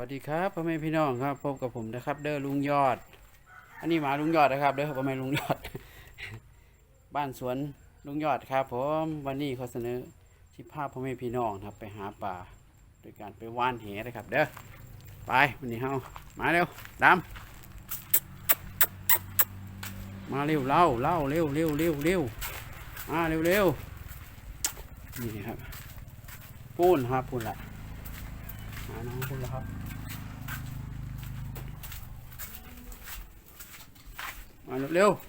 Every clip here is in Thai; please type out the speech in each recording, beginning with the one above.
วัสดีครับพ่อแม่พี่น้องครับพบกับผมนะครับ เด้อลุงยอด อันนี้หมาลุงยอดนะครับเด้อพ่อแม่ลุงยอด บ้านสวนลุงยอดครับ ผมวันนี้เขาเสนอที่ภาพพ่อแม่พี่น้องครับ ไปหาปลาโดยการไปว่านเหนะครับ เด้อไปวันนี้เฮามาเร็วดำมาเร็วเล่าเล่าเร็วเร็วเร็วเร็วมาเร็วเร็วนี่ครับปูนครับปูนละ หาน้องคุณแล้วครับมาเร็วๆ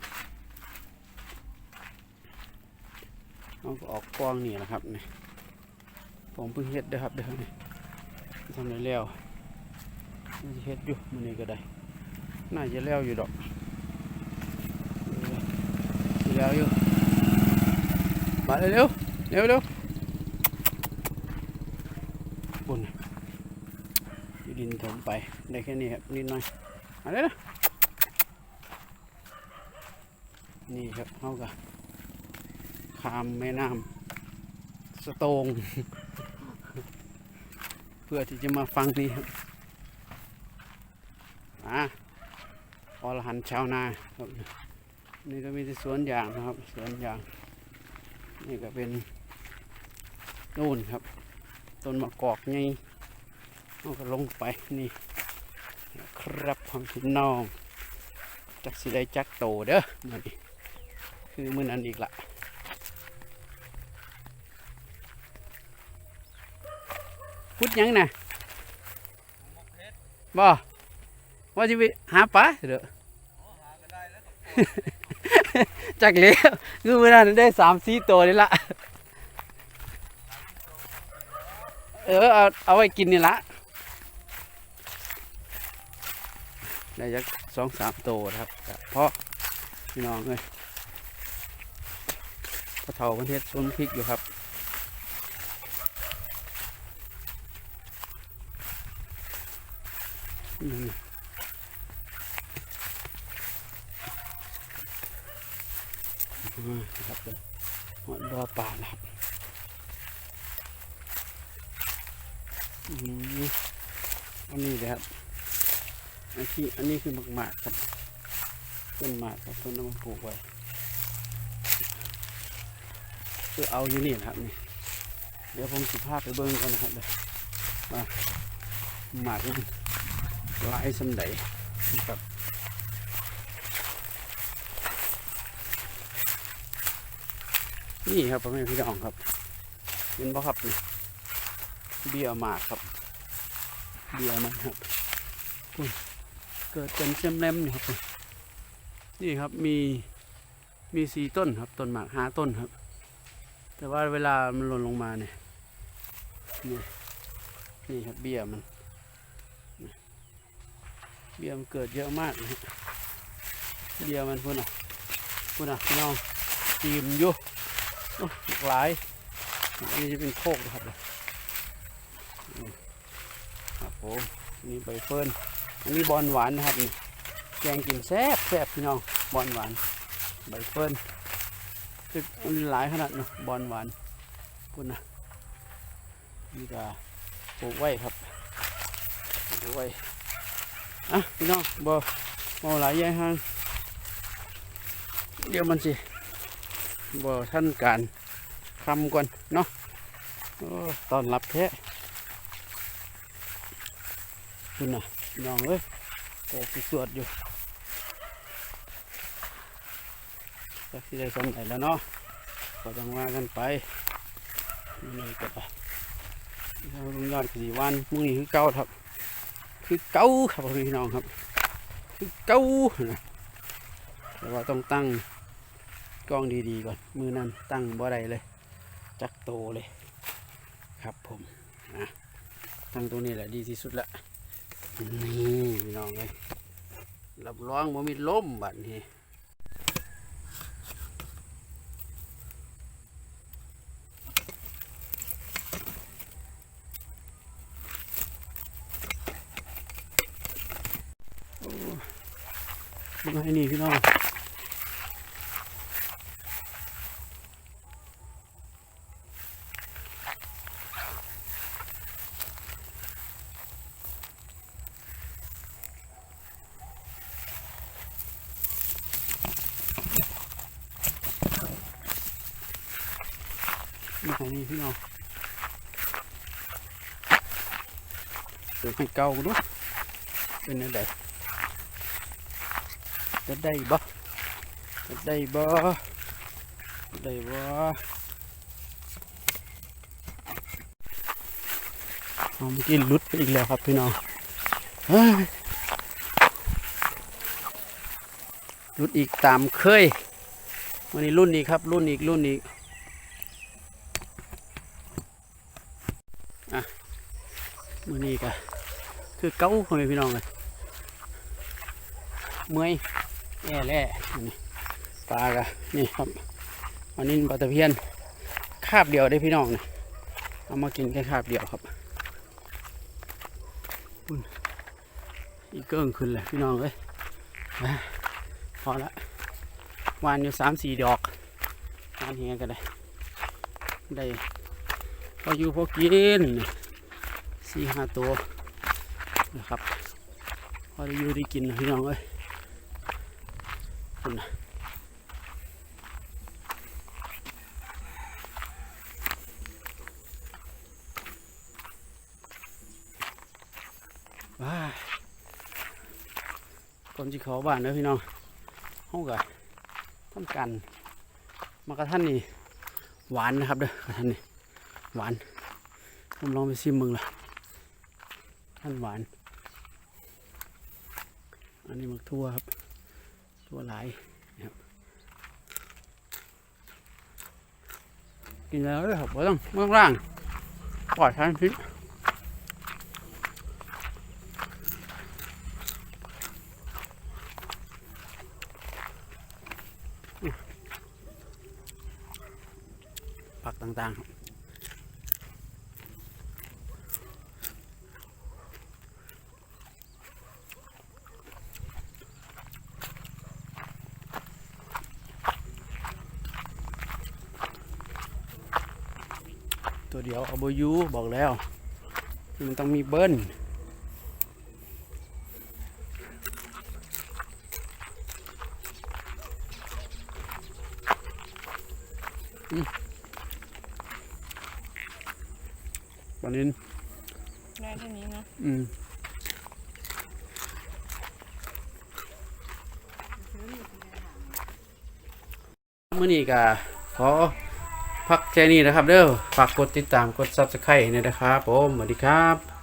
น้องก็ออกกว้างนี่แหละครับนี่ผมเพิ่งเฮ็ดเด้อครับเด้อนี่ทำได้แล้วน่าจะเฮ็ดอยู่มันนี้ก็ได้ น่าจะแล้วอยู่ดอกเออสิแล้วอยู่มาเร็วๆเร็วเร็วๆบุญที่ ดินถมไปได้แค่นี้ครับนิดหน่อยเอะไรนะนี่ครับเขากับขามแม่น้ำสโตง เพื่อที่จะมาฟังนี่ครับอะอรหันชาวนาครับนี่ก็มีแต่สวนยางนะครับสวนยาง นี่ก็เป็นนู่นครับ ต้นมะกอกไง เราก็ลงไปนี่ครับพ่อพี่น้องจักสิได้จักโตเด้อมันนี่คือมือนั้นอีกละพุดยังนะบ่ว่าจะไปหาปลาเด้อจักเลี้ยวคือมือนั้นได้สามสี่ตัวนี่ละเออเอาเอาไว้กินนี่ละ ได้จักสองสามโตวนะครับ เพราะพี่น้องเลยพระเท่าประเทศต้นพริกอยู่ครับนี่อ่าครับเลยหอดบ่อปลานะครับอันนี้เลยครับ อันที่อันนี้คือหมากหมากครับต้นหมากครับต้นน้ำมันปลูกไว้คือเอาอยู่นี่นะครับนี่เดี๋ยวผมสิภาพไปเบิ้งกันนะครับเดี๋ยวมาหมากมันหลายสำไดครับนี่ครับพ่อแม่พี่น้องครับเห็นป่ะครับนี่เบี้ยหมากครับเบี้ยมันครับ เกิดเป็นเส้นเล่มนี่ครับนี่ครับมีมีสีต้นครับต้นหมากห้าต้นครับ แต่ว่าเวลามันหล่นลงมาเนี่ยนี่นี่ครับเบี้ยมัน เบี้ยมันเกิดเยอะมากนะเบี้ยมันพุ่นอะพุ่นอะน้องจีมอยู่โอ้หลายอันนี้จะเป็นโคกนะครับครับผมนี่ใบเฟิร์น อันนี้บอลหวานนะครับนี่แกงกินแซ่บแซ่บพี่น้องบอลหวานใบเฟิร์นคือมันหลายขนาดเนาะบอลหวานคุณนะนี่ก็ปลูกไว้ครับปลูกไว้อะพี่น้องบอมาหลายแย่ห้างเดี๋ยวมันสิบอท่านการคำก่อนเนาะตอนรับแท้ คุณน่ะน้องเอ้ยโอ้สวดอยู่ก็ที่ได้สมไหนแล้วเนาะก็ต้องว่ากันไปนี่ก็ไปเราลุงยอดสี่วันมุ่งนี้คือเก้าครับ คือเก้าครับพี่น้องครับ คือเก้านะแต่ว่าต้องตั้งกล้องดีๆก่อนมือนั้นตั้งบ่ได้เลย จักโตเลย ครับผมนะตั้งตัวนี้แหละดีที่สุดละ นี่พี่น้องเลยรับรองว่ามีลมบัดนี้บังให้นี่พี่น้อง ให้นี่พี่น้องเดี๋ยวให้เก่าดูเป็นอะไรจะได้บ่จะได้บ่ได้บ่เอาเมื่อกี้ลุดไปอีกแล้วครับพี่น้องเฮ้ยลุดอีกตามเคยวันนี้รุ่นอีกครับ รุ่นอีกรุ่นอีก มือนี้ก็คือเก้าพ่อแม่พี่น้องเลยเมื่อยแย่แล่อันนี้ปลากะนี่ครับอันนี้ปลาตะเพียนคาบเดียวได้พี่น้องเนี่ยเอามากินแค่คาบเดียวครับอุ่นอีกเกิ้งขึ้นเลยพี่น้องเลยพอละวานอยู่สามสี่ดอกวานเฮียก็ได้ได้พออยู่พอกิน สี่ห้าตัวนะครับพอได้อยู่ได้กินนะพี่น้องเอ้ยคุณนะว้าก่อนที่เขาบ้านเด้อพี่น้องห้องกะทำกันมากระท่านนี่หวานนะครับเด้อกระท่านนี่หวานผมลองไปซิมมึงละ ท่านหวาน อันนี้มักทั่วครับทั่วหลายนะครับ กินแล้วเลยครับไม่ต้องไม่ต้องล่างปล่อยทานพิษผักต่างๆ ตัวเดียวเอาบอยูบอกแล้ว มันต้องมีเบิ้ลอืมปลานินได้เท่านี้นะ อืมมื่อนี้ก็ขอ พักแค่นี้นะครับเด้อฝากกดติดตามกด subscribe เนี่ยนะครับผมสวัสดีครับ